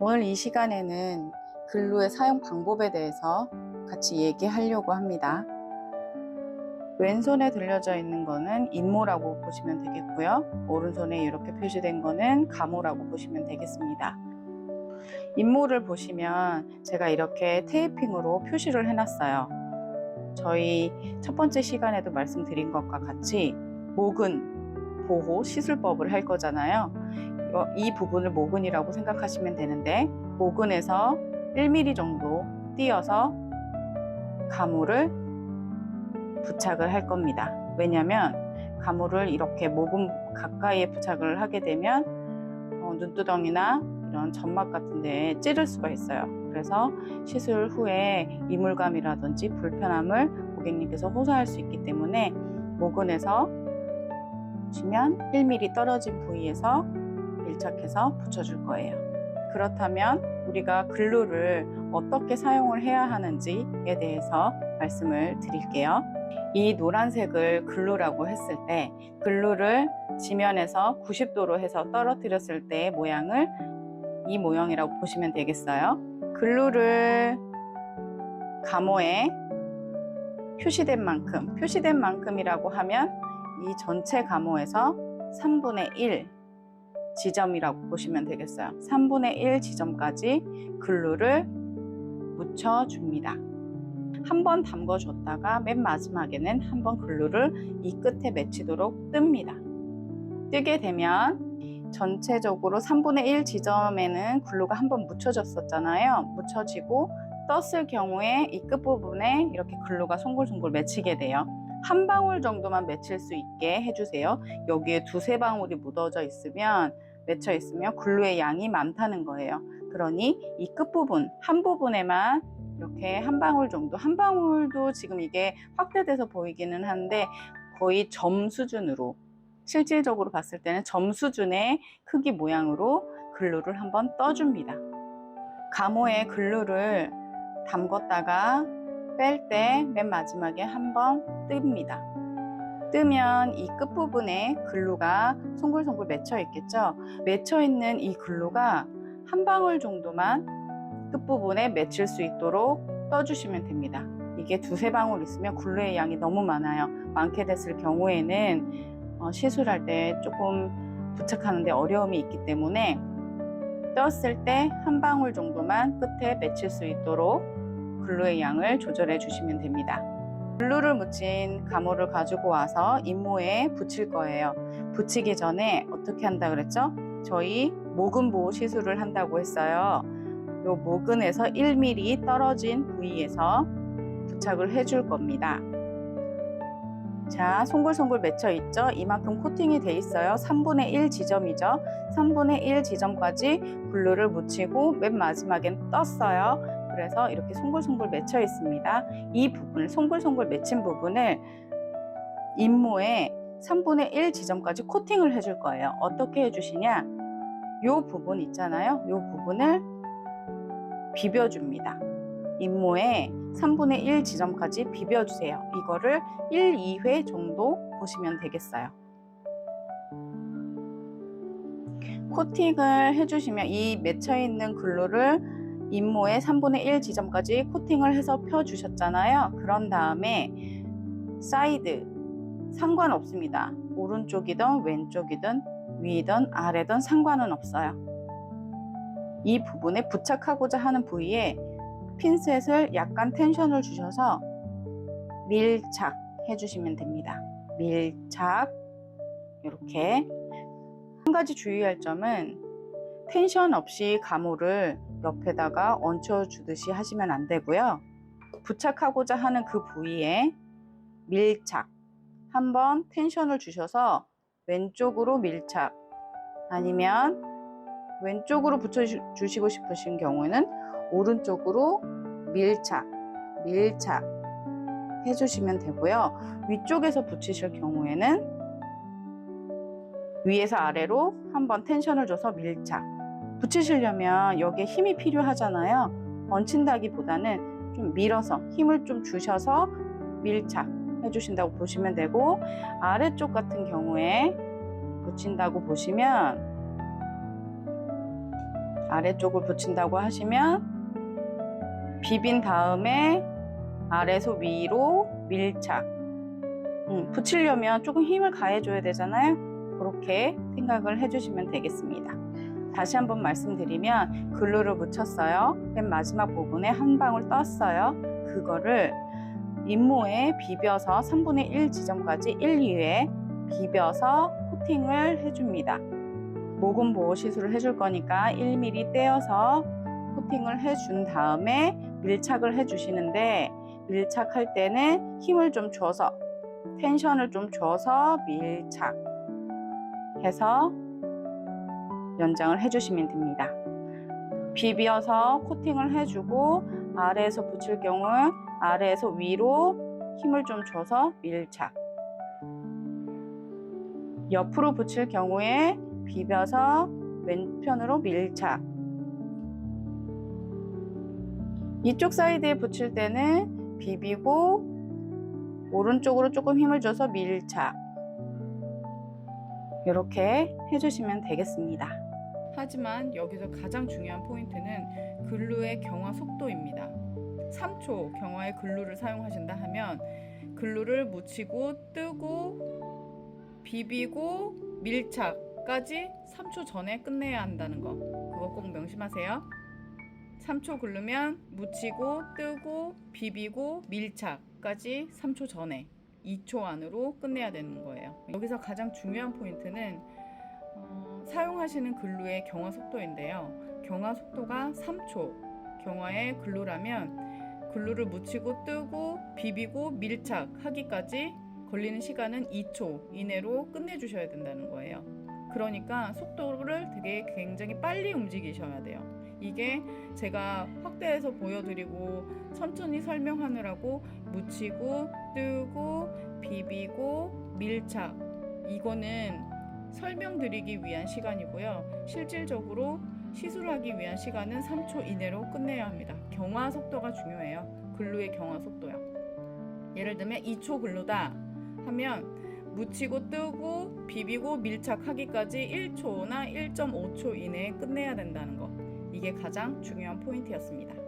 오늘 이 시간에는 글루의 사용 방법에 대해서 같이 얘기하려고 합니다. 왼손에 들려져 있는 거는 임모라고 보시면 되겠고요. 오른손에 이렇게 표시된 거는 가모라고 보시면 되겠습니다. 임모를 보시면 제가 이렇게 테이핑으로 표시를 해놨어요. 저희 첫 번째 시간에도 말씀드린 것과 같이 목은 보호 시술법을 할 거잖아요. 이거- 이 부분을 모근이라고 생각하시면 되는데 모근에서 1mm 정도 띄어서 가무를 부착을 할 겁니다. 왜냐하면 가무를 이렇게 모근 가까이에 부착을 하게 되면 어, 눈두덩이나 이런 점막 같은 데에 찌를 수가 있어요. 그래서 시술 후에 이물감이라든지 불편함을 고객님께서 호소할 수 있기 때문에 모근에서 보시면 1mm 떨어진 부위에서 밀착해서 붙여줄 거예요. 그렇다면 우리가 글루를 어떻게 사용을 해야 하는지에 대해서 말씀을 드릴게요. 이 노란색을 글루라고 했을 때 글루를 지면에서 90도로 해서 떨어뜨렸을 때의 모양을 이 모형이라고 보시면 되겠어요. 글루를 가모에 표시된 만큼, 표시된 만큼이라고 하면 이 전체 가모에서 3분의 1 지점이라고 보시면 되겠어요. 3분의 1 지점까지 글루를 묻혀줍니다. 한 번 담궈줬다가 맨 마지막에는 한 번 글루를 이 끝에 맺히도록 뜹니다. 뜨게 되면 전체적으로 3분의 1 지점에는 글루가 한 번 묻혀졌었잖아요. 묻혀지고 떴을 경우에 이 끝부분에 이렇게 글루가 송골송골 맺히게 돼요. 한 방울 정도만 맺힐 수 있게 해주세요. 여기에 두세 방울이 묻어져 있으면 맺혀 있으면 글루의 양이 많다는 거예요. 그러니 이 끝부분 한 부분에만 이렇게 한 방울 정도 한 방울도 지금 이게 확대돼서 보이기는 한데 거의 점 수준으로 실질적으로 봤을 때는 점 수준의 크기 모양으로 글루를 한번 떠줍니다. 가모에 글루를 담궜다가 뺄 때 맨 마지막에 한번 뜹니다. 뜨면 이 끝부분에 글루가 송글송글 맺혀 있겠죠? 맺혀 있는 이 글루가 한 방울 정도만 끝부분에 맺힐 수 있도록 떠주시면 됩니다. 이게 두세 방울 있으면 글루의 양이 너무 많아요. 많게 됐을 경우에는 어, 시술할 때 조금 부착하는데 어려움이 있기 때문에 떴을 때 한 방울 정도만 끝에 맺힐 수 있도록 글루의 양을 조절해 주시면 됩니다. 글루를 묻힌 가모를 가지고 와서 임모에 붙일 거예요. 붙이기 전에 어떻게 한다 그랬죠? 저희 모근 보호 시술을 한다고 했어요. 요 모근에서 1mm 떨어진 부위에서 부착을 해줄 겁니다. 자, 송글송글 맺혀 있죠? 이만큼 코팅이 돼 있어요. 3분의 1 지점이죠. 3분의 1 지점까지 글루를 묻히고 맨 마지막엔 떴어요. 그래서 이렇게 송글송글 맺혀 있습니다. 이 부분을 송글송글 맺힌 부분을 임모에 3분의 1 지점까지 코팅을 해줄 거예요. 어떻게 해주시냐? 요 부분 있잖아요. 요 부분을 비벼줍니다. 임모에 3분의 1 지점까지 비벼주세요. 이거를 1, 2회 정도 보시면 되겠어요. 코팅을 해주시면 이 맺혀있는 글루를 임모의 3분의 1 지점까지 코팅을 해서 펴주셨잖아요. 그런 다음에 사이드 상관없습니다. 오른쪽이든 왼쪽이든 위든 아래든 상관은 없어요. 이 부분에 부착하고자 하는 부위에 핀셋을 약간 텐션을 주셔서 밀착 해 주시면 됩니다. 밀착 이렇게 한 가지 주의할 점은 텐션 없이 가모를 옆에다가 얹혀 주듯이 하시면 안 되고요. 부착하고자 하는 그 부위에 밀착 한번 텐션을 주셔서 왼쪽으로 밀착 아니면 왼쪽으로 붙여주시고 싶으신 경우에는 오른쪽으로 밀착, 밀착 해주시면 되고요. 위쪽에서 붙이실 경우에는 위에서 아래로 한번 텐션을 줘서 밀착. 붙이시려면 여기에 힘이 필요하잖아요. 얹힌다기보다는 좀 밀어서 힘을 좀 주셔서 밀착 해주신다고 보시면 되고 아래쪽 같은 경우에 붙인다고 보시면 아래쪽을 붙인다고 하시면 비빈 다음에 아래에서 위로 밀착. 음, 붙이려면 조금 힘을 가해줘야 되잖아요. 그렇게 생각을 해주시면 되겠습니다. 다시 한번 말씀드리면 글루를 묻혔어요. 맨 마지막 부분에 한 방울 떴어요. 그거를 잇모에 비벼서 3분의 1 지점까지 1, 2회 비벼서 코팅을 해줍니다. 모근 보호 시술을 해줄 거니까 1mm 떼어서 코팅을 해준 다음에 밀착을 해주시는데 밀착할 때는 힘을 좀 줘서 텐션을 좀 줘서 밀착해서 연장을 해주시면 됩니다. 비벼서 코팅을 해주고 아래에서 붙일 경우 아래에서 위로 힘을 좀 줘서 밀착. 옆으로 붙일 경우에 비벼서 왼편으로 밀착. 이쪽 사이드에 붙일 때는 비비고 오른쪽으로 조금 힘을 줘서 밀착. 이렇게 해주시면 되겠습니다. 하지만 여기서 가장 중요한 포인트는 글루의 경화 속도입니다. 3초 경화의 글루를 사용하신다 하면 글루를 묻히고 뜨고 비비고 밀착까지 3초 전에 끝내야 한다는 거 그거 꼭 명심하세요. 3초 글르면 묻히고 뜨고 비비고 밀착까지 3초 전에 2초 안으로 끝내야 되는 거예요. 여기서 가장 중요한 포인트는 어, 사용하시는 글루의 경화 속도인데요. 경화 속도가 3초 경화의 글루라면 글루를 묻히고 뜨고 비비고 밀착하기까지 걸리는 시간은 2초 이내로 끝내주셔야 된다는 거예요. 그러니까 속도를 되게 굉장히 빨리 움직이셔야 돼요. 이게 제가 확대해서 보여드리고 천천히 설명하느라고 묻히고 뜨고 비비고 밀착 이거는 설명드리기 위한 시간이고요. 실질적으로 시술하기 위한 시간은 3초 이내로 끝내야 합니다. 경화 속도가 중요해요. 글루의 경화 속도요. 예를 들면 2초 글루다 하면 묻히고 뜨고 비비고 밀착하기까지 1초나 1.5초 이내에 끝내야 된다는 거. 이게 가장 중요한 포인트였습니다.